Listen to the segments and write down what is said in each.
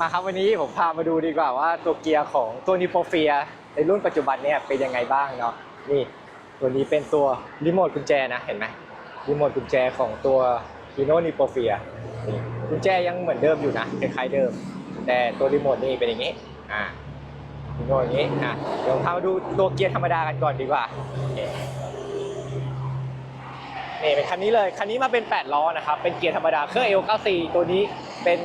มาครับวันนี้ผมพามาดูดีกว่าว่าตัวเกียร์ของตัวนิโปเฟียในรุ่นปัจจุบันเนี่ยเป็นยังไงบ้างเนาะนี่ตัวนี้เป็นตัวรีโมทกุญแจนะเห็นไหมรีโมทกุญแจของตัวฮีโนนิโปเฟียนี่กุญแจยังเหมือนเดิมอยู่นะคล้ายๆเดิม แต่ตัวรีโมทนี่เป็นอย่างนี้อ่ารีโมทอย่างนี้อะเดี๋ยวพามาดูตัวเกียร์ธรรมดากันก่อนดีกว่านี่เป็นคันนี้เลยคันนี้มาเป็น 8 ล้อนะครับเป็นเกียร์ธรรมดาเครื่อง L94 ตัวนี้เป็น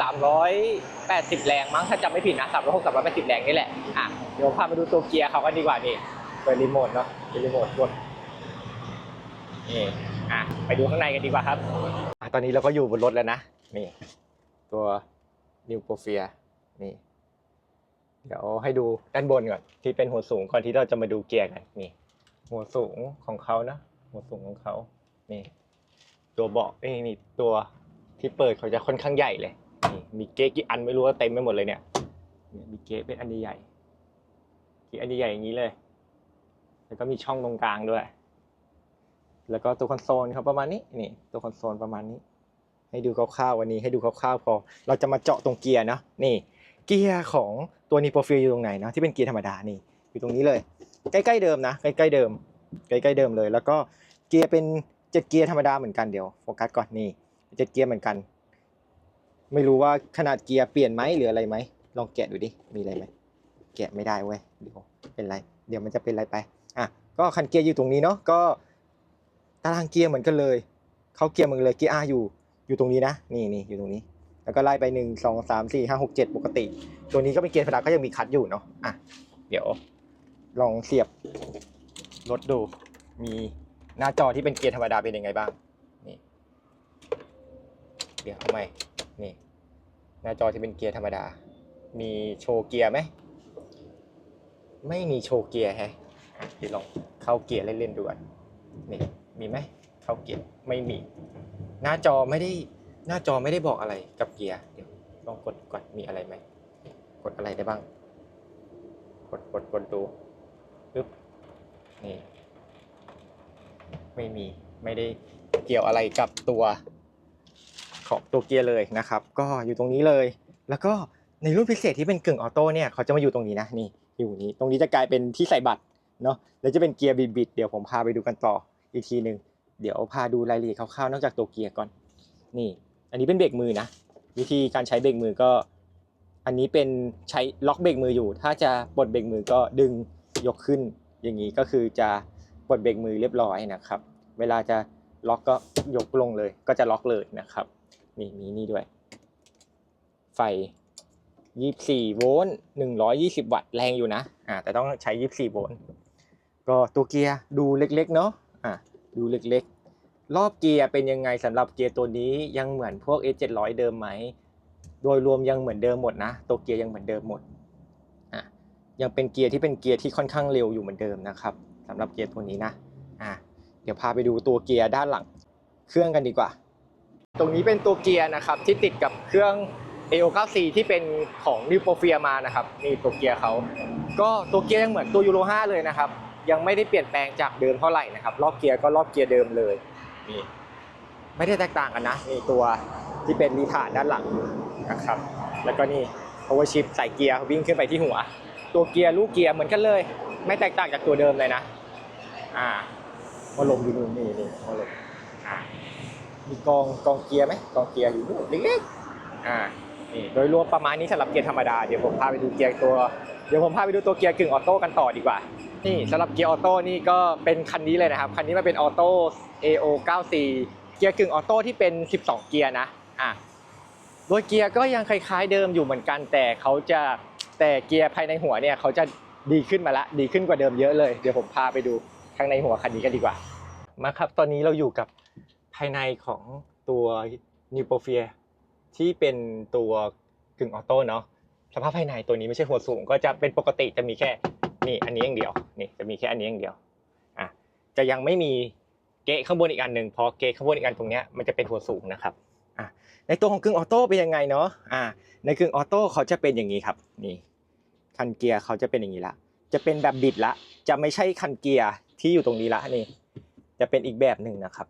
380 แรงมั้งถ้าจำไม่ผิดนะ360 380 แรงนี่แหละอะเดี๋ยวพามาดูตัวเกียร์เขากันดีกว่านี่เปิดรีโมทเนาะเป็นรีโมทกดนี่อะไปดูข้างในกันดีกว่าครับอะตอนนี้เราก็อยู่บนรถแล้วนะนี่ ตัวนิวโปเฟียนี่เดี๋ยวให้ดูด้านบนก่อนที่เป็นหัวสูงก่อนที่เราจะมาดูเกียร์กันนี่ หัวสูงของเขานะหัวสูงของเขานี่ ตัวเบาะนี่นี่ตัวที่เปิดเขาจะค่อนข้างใหญ่เลย มีเก๊กกี่อันไม่รู้ว่าเต็มไปหมดเลยเนี่ยเนี่ยมีเก๊กเป็นอันใหญ่กี่อันใหญ่อย่างนี้เลย แล้วก็มีช่องตรงกลางด้วย แล้วก็ตัวคอนโซลเขาประมาณนี้นี่ ตัวคอนโซลประมาณนี้ ให้ดูคร่าวๆวันนี้ให้ดูคร่าวๆพอ เราจะมาเจาะตรงเกียร์เนาะนี่ เกียร์ของตัวนีโปรฟิลอยู่ตรงไหนนะที่เป็นเกียร์ธรรมดานี่อยู่ตรงนี้เลย ใกล้ๆเดิมนะใกล้ๆเดิมใกล้ๆเดิมเลย แล้วก็เกียร์เป็นเจ็ดเกียร์ธรรมดาเหมือนกันเดี๋ยวโฟกัสก่อนนี่เจ็ดเกียร์เหมือนกัน ไม่รู้ว่าขนาดเกียร์เปลี่ยนไหมหรืออะไรไหมลองแกะดูดิมีอะไรไหมแกะไม่ได้เว้ยเดี๋ยวเป็นไร เดี๋ยวมันจะเป็นอะไรไปอะก็คันเกียร์อยู่ตรงนี้เนาะก็ตารางเกียร์เหมือนกันเลยเขาเกียร์เหมือนเลยเกียร์ R อยู่อยู่ตรงนี้นะนี่นี่อยู่ตรงนี้ แล้วก็ไล่ไปหนึ่งสองสามสี่ห้าหกเจ็ดปกติ ตัวนี้ก็เป็นเกียร์ธรรมดาก็ยังมีคัดอยู่เนาะอะเดี๋ยวลองเสียบรถดู มีหน้าจอที่เป็นเกียร์ธรรมดาเป็นยังไงบ้างนี่เดี๋ยวทำไม นี่ หน้าจอที่เป็นเกียร์ธรรมดา มีโชว์เกียร์ไหม ไม่มีโชว์เกียร์ฮะเดี๋ยวลองเข้าเกียร์เล่นๆดูก่อนนี่มีไหมเข้าเกียร์ไม่มี หน้าจอไม่ได้หน้าจอไม่ได้บอกอะไรกับเกียร์เดี๋ยวลองกดก่อนมีอะไรไหมกดอะไรได้บ้าง กดกดกดดูปึ๊บนี่ไม่มีไม่ได้เกี่ยวอะไรกับตัว ของตัวเกียร์เลยนะครับ ก็อยู่ตรงนี้เลย แล้วก็ในรุ่นพิเศษที่เป็นกึ่งออโต้เนี่ยเขาจะมาอยู่ตรงนี้นะนี่อยู่นี้ตรงนี้จะกลายเป็นที่ใส่บัตรเนาะแล้วจะเป็นเกียร์บิดบิดๆเดี๋ยวผมพาไปดูกันต่ออีกทีหนึ่งเดี๋ยวพาดูรายละเอียดคร่าวๆนอกจากตัวเกียร์ก่อน นี่ อันนี้เป็นเบรกมือนะ วิธีการใช้เบรกมือก็ อันนี้เป็นใช้ล็อกเบรกมืออยู่ ถ้าจะปลดเบรกมือก็ดึงยกขึ้น อย่างนี้ก็คือจะปลดเบรกมือเรียบร้อยนะครับ เวลาจะล็อกก็ยกลงเลย ก็จะล็อกเลยนะครับ นี่มีนี่ด้วย ไฟ 24 โวลต์ 120 วัตต์ แรงอยู่นะ อ่า แต่ต้องใช้ 24 โวลต์ ก็ตัวเกียร์ดูเล็กๆ เนาะอ่าดูเล็กๆ รอบเกียร์เป็นยังไงสำหรับเกียร์ตัวนี้ยังเหมือนพวก S700 เดิมไหม โดยรวมยังเหมือนเดิมหมดนะ ตัวเกียร์ยังเหมือนเดิมหมด อะยังเป็นเกียร์ที่เป็นเกียร์ที่ค่อนข้างเร็วอยู่เหมือนเดิมนะครับสำหรับเกียร์ตัวนี้นะ อะเดี๋ยวพาไปดูตัวเกียร์ด้านหลังเครื่องกันดีกว่า ตรงนี้เป็นตัวเกียร์นะครับที่ติดกับเครื่อง AO94 ที่เป็นของ New p r o f i a มานะครับนี่ตัวเกียร์เขาก็ตัวเกียร์ยังเหมือนตัวยูโร5เลยนะครับ ยังไม่ได้เปลี่ยนแปลงจากเดิมเท่าไหร่นะครับรอบเกียร์ก็รอบเกียร์เดิมเลยนี่ไม่ได้แตกต่างกันนะนี่ตัวที่เป็นรีทาร์ดด้านหลังนะครับ แล้วก็นี่ power shift ใส่เกียร์วิ่งขึ้นไปที่หัว ตัวเกียร์ลูกเกียร์เหมือนกันเลย ไม่แตกต่างจากตัวเดิมเลยนะ อ่ามาลมอยู่นู่นนี่นี่มาลมอ่า มีกองกองเกียร์ไหมกองเกียร์อยู่นู่นเล็กๆอ่านี่โดยรวมประมาณนี้สำหรับเกียร์ธรรมดาเดี๋ยวผมพาไปดูเกียร์ตัวเดี๋ยวผมพาไปดูตัวเกียร์กึ่งออโต้กันต่อดีกว่านี่สำหรับเกียร์ออโต้นี่ก็เป็นคันนี้เลยนะครับ คันนี้มันเป็นออโต้ AO 94เกียร์กึ่งออโต้ที่เป็น 12 เกียร์นะอะโดยเกียร์ก็ยังคล้ายๆเดิมอยู่เหมือนกัน แต่เขาจะแต่เกียร์ภายในหัวเนี่ยเขาจะดีขึ้นมาละดีขึ้นกว่าเดิมเยอะเลย เดี๋ยวผมพาไปดูข้างในหัวคันนี้กันดีกว่ามาครับ ตอนนี้เราอยู่กับ ภายในของตัว New p r o f i a ที่เป็นตัวกึ่งออโต้เนาะสภาพภายในตัวนี้ไม่ใช่หัวสูง ก็จะเป็นปกติจะมีแค่นี่อันนี้อย่างเดียวนี่จะมีแค่อันนี้อย่างเดียวอะจะยังไม่มีเกะข้างบนอีกอันหนึ่งเพราะเกะข้างบนอีกอันตรงเนี้ยมันจะเป็นหัวสูงนะครับอะในตัวของกึ่งออโต้เป็นยังไงเนาะอ่าในกึ่งออโต้เขาจะเป็นอย่างนี้ครับนี่คันเกียร์เขาจะเป็นอย่างนี้ละจะเป็นแบบบิดละ จะไม่ใช่คันเกียร์ที่อยู่ตรงนี้ละนี่ จะเป็นอีกแบบหนึ่งนะครับ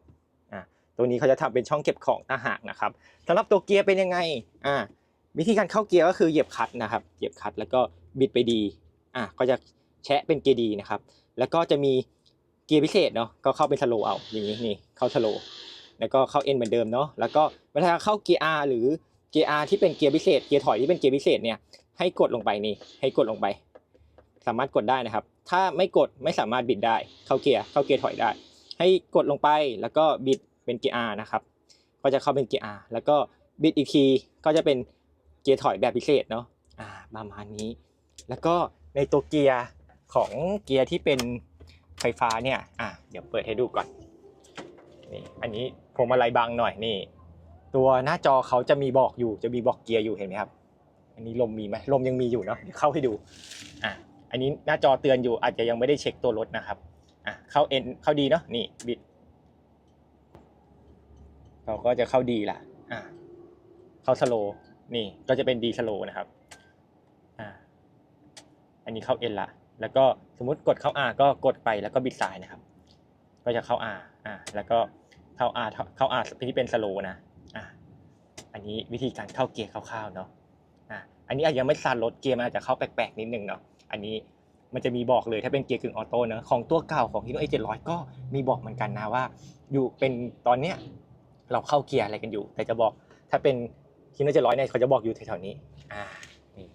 ตัวนี้เขาจะทำเป็นช่องเก็บของต่างหากนะครับสำหรับตัวเกียร์เป็นยังไงอ่าวิธีการเข้าเกียร์ก็คือเหยียบคัตนะครับเหยียบคัตแล้วก็บิดไปดีอะก็จะแชะเป็นเกียร์ดีนะครับ แล้วก็จะมีเกียร์พิเศษเนาะก็เข้าเป็นสโลเอาอย่างนี้นี่เข้าสโลแล้วก็เข้าเอ็นเหมือนเดิมเนาะแล้วก็เวลาเข้าเกียร์ R หรือเกียร์ R ที่เป็นเกียร์พิเศษเกียร์ถอยที่เป็นเกียร์พิเศษเนี่ยให้กดลงไปนี่ให้กดลงไป สามารถกดได้นะครับ ถ้าไม่กดไม่สามารถบิดได้เข้าเกียร์เข้าเกียร์ถอยได้ ให้กดลงไปแล้วก็บิด เป็นเกียร์ R นะครับ ก็จะเข้าเป็นเกียร์ R แล้วก็บิดอีกทีก็จะเป็นเกียร์ถอยแบบพิเศษเนาะอ่าประมาณนี้ แล้วก็ในตัวเกียร์ของเกียร์ที่เป็นไฟฟ้าเนี่ยอะเดี๋ยวเปิดให้ดูก่อนนี่อันนี้พวงมาลัยบางหน่อยนี่ ตัวหน้าจอเขาจะมีบอกอยู่จะมีบอกเกียร์อยู่เห็นไหมครับ อันนี้ลมมีไหมลมยังมีอยู่เนาะเดี๋ยวเข้าให้ดูอะอันนี้หน้าจอเตือนอยู่อาจจะยังไม่ได้เช็คตัวรถนะครับอะเข้าเอ็นเข้าดีเนาะนี่บิด เราก็จะเข้าดีละอะเข้าสโลว์นี่ก็จะเป็นดีสโลว์นะครับอ่าอันนี้เข้าเอ็นละแล้วก็สมมุติกดเข้า R ก็กดไปแล้วก็บิดซ้ายนะครับ ก็จะเข้า R อ่าแล้วก็เข้า R เข้า R ที่เป็นสโลว์นะอ่าอันนี้วิธีการเข้าเกียร์คร่าวๆเนาะอ่าอันนี้อาจจะยังไม่ซันรถเกียร์มันอาจจะเข้าแปลกๆนิดนึงเนาะอันนี้มันจะมีบอกเลยถ้าเป็นเกียร์กึ่งออโต้เนอะของตัวเก่าของ Hino A 700 ก็มีบอกเหมือนกันนะว่า อยู่เป็นตอนเนี้ย เราเข้าเกียร์อะไรกันอยู่ แต่จะบอกถ้าเป็น Hino 700เนี่ยเขาจะบอกอยู่แถวๆนี้อ่านี่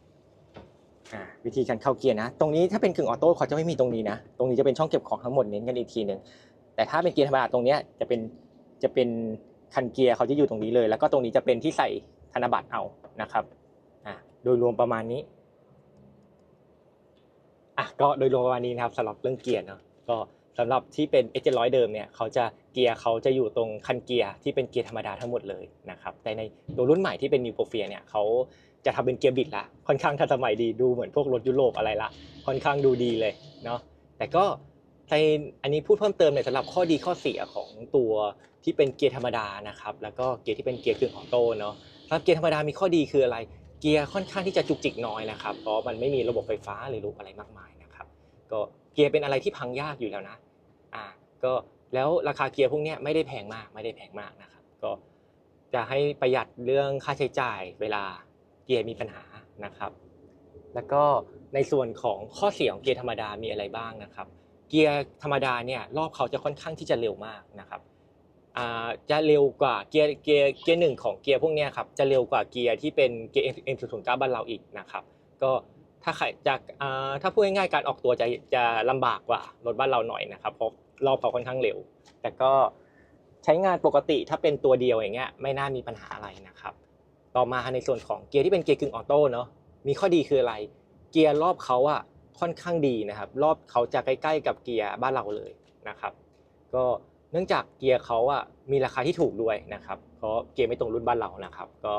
อ่าวิธีการเข้าเกียร์นะ ตรงนี้ถ้าเป็นกึ่งออโต้เขาจะไม่มีตรงนี้นะ ตรงนี้จะเป็นช่องเก็บของทั้งหมดเน้นกันอีกทีหนึ่งแต่ถ้าเป็นเกียร์ธรรมดาตรงเนี้ยจะเป็นจะเป็นคันเกียร์เขาจะอยู่ตรงนี้เลย แล้วก็ตรงนี้จะเป็นที่ใส่ธนบัตรเอานะครับอ่าโดยรวมประมาณนี้อะก็โดยรวมประมาณนี้นะครับสำหรับเรื่องเกียร์เนาะก็ สำหรับที่เป็น X 700เดิมเนี่ยเขาจะเกียร์เขาจะอยู่ตรงคันเกียร์ที่เป็นเกียร์ธรรมดาทั้งหมดเลยนะครับแต่ในตัวรุ่นใหม่ที่เป็น New p r o f i เนี่ยเขาจะทำเป็นเกียร์บิดละค่อนข้างทันสมัยดีดูเหมือนพวกรถยุโรปอะไรละค่อนข้างดูดีเลยเนาะแต่ก็ในอันนี้พูดเพิ่มเติมในอยสำหรับข้อดีข้อเสียของตัวที่เป็นเกียร์ธรรมดานะครับแล้วก็เกียร์ที่เป็นเกียร์กึ่งออโต้เนาะสำหรับเกียร์ธรรมดามีข้อดีคืออะไร เกียร์ค่อนข้างที่จะจุกจิกน้อยนะครับเพราะมันไม่มีระบบไฟฟ้าหรือรูปอะไรมากมายนะครับก็เกียร์เป็นอะไรที่พังยากอยู่แล้วนะ ก็แล้วราคาเกียร์พวกนี้ไม่ได้แพงมากไม่ได้แพงมากนะครับ ก็จะให้ประหยัดเรื่องค่าใช้จ่ายเวลาเกียร์มีปัญหานะครับ แล้วก็ในส่วนของข้อเสียของเกียร์ธรรมดามีอะไรบ้างนะครับ เกียร์ธรรมดาเนี่ยรอบเขาจะค่อนข้างที่จะเร็วมากนะครับจะเร็วกว่าเกียร์เกียร์เกียร์หนึ่งของเกียร์พวกนี้ครับจะเร็วกว่าเกียร์ที่เป็นเกียร์ M 0 0 9บ้านเราอีกนะครับ ก็ถ้าใครจะถ้าพูดง่ายๆการออกตัวจะจะลำบากกว่ารถบ้านเราหน่อยนะครับเพราะ รอบเขาค่อนข้างเร็ว แต่ก็ใช้งานปกติถ้าเป็นตัวเดียวอย่างเงี้ยไม่น่ามีปัญหาอะไรนะครับ ต่อมาในส่วนของเกียร์ที่เป็นเกียร์กึ่งออโต้เนาะมีข้อดีคืออะไร เกียร์รอบเขาอะค่อนข้างดีนะครับ รอบเขาจะใกล้ ๆ กับเกียร์บ้านเราเลยนะครับ ก็เนื่องจากเกียร์เขาอะมีราคาที่ถูกด้วยนะครับเพราะเกียร์ไม่ตรงรุ่นบ้านเรานะครับ ก็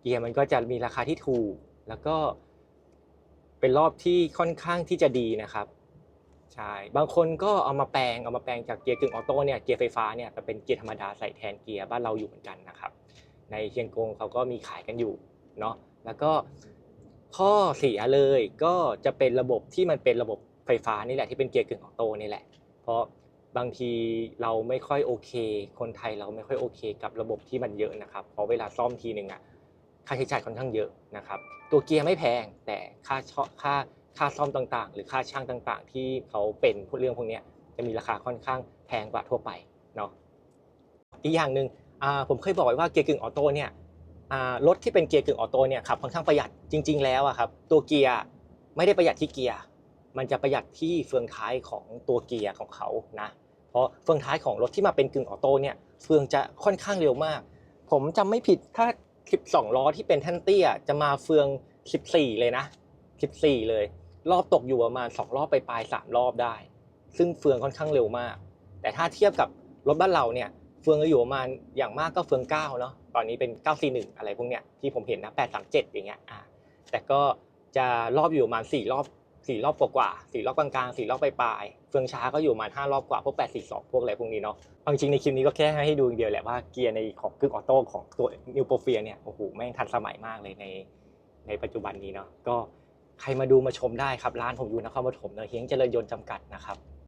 เกียร์มันก็จะมีราคาที่ถูก แล้วก็ เป็นรอบที่ค่อนข้างที่จะดีนะครับ ใช่บางคนก็เอามาแปลงเอามาแปลงจากเกียร์กึ่งออโต้เนี่ยเกียร์ไฟฟ้าเนี่ยไปเป็นเกียร์ธรรมดาใส่แทนเกียร์บ้านเราอยู่เหมือนกันนะครับ ในเชียงกงเขาก็มีขายกันอยู่เนาะแล้วก็ข้อเสียเลยก็จะเป็นระบบที่มันเป็นระบบไฟฟ้านี่แหละที่เป็นเกียร์กึ่งออโต้นี่แหละ เพราะบางทีเราไม่ค่อยโอเค คนไทยเราไม่ค่อยโอเค กับระบบที่มันเยอะนะครับเพราะเวลาซ่อมทีหนึ่งอะค่าใช้จ่ายค่อนข้างเยอะนะครับ ตัวเกียร์ไม่แพงแต่ค่าเชค่า ค่าซ่อมต่างๆ หรือค่าช่างต่างๆ ที่เขาเป็นพวกเรื่องพวกนี้จะมีราคาค่อนข้างแพงกว่าทั่วไปเนาะอีกอย่างหนึ่งผมเคยบอกไว้ว่าเกียร์กึ่งออโต้เนี่ยรถที่เป็นเกียร์กึ่งออโต้เนี่ยขับค่อนข้างประหยัดจริง ๆ แล้วอะครับตัวเกียร์ไม่ได้ประหยัดที่เกียร์มันจะประหยัดที่เฟืองท้ายของตัวเกียร์ของเขานะเพราะเฟืองท้ายของรถที่มาเป็นกึ่งออโต้เนี่ยเฟืองจะค่อนข้างเร็วมาก ผมจำไม่ผิดถ้า12ล้อที่เป็นแท่นเตี้ยจะมาเฟือง 14 เลยนะ 14 เลย รอบตกอยู่ประมาณ 2 รอบไปปลายๆ3รอบได้ ซึ่งเฟืองค่อนข้างเร็วมาก แต่ถ้าเทียบกับรถบ้านเราเนี่ยเฟืองจะอยู่ประมาณอย่างมากก็เฟือง9เนาะตอนนี้เป็น 941 อะไรพวกเนี้ยที่ผมเห็นนะ837 อย่างเงี้ยอ่าแต่ก็จะรอบอยู่ประมาณ 4 รอบ 4 รอบกว่าๆ4รอบกลางๆ4รอบปลายๆเฟืองช้าก็อยู่ประมาณ 5 รอบกว่าพวก842 พวกอะไรพวกนี้เนาะเอาจริงในคลิปนี้ก็แค่ให้ดูอย่างเดียวแหละว่าเกียร์ในของกึ่งออโต้ของตัว New p r o f i เนี่ยโอ้โหแม่งทันสมัยมากเลยในในปัจจุบันนี้เนาะก็ ใครมาดูมาชมได้ครับ ร้านผมอยู่นครปฐมเนอะเฮียงเจริญยนต์จำกัดนะครับ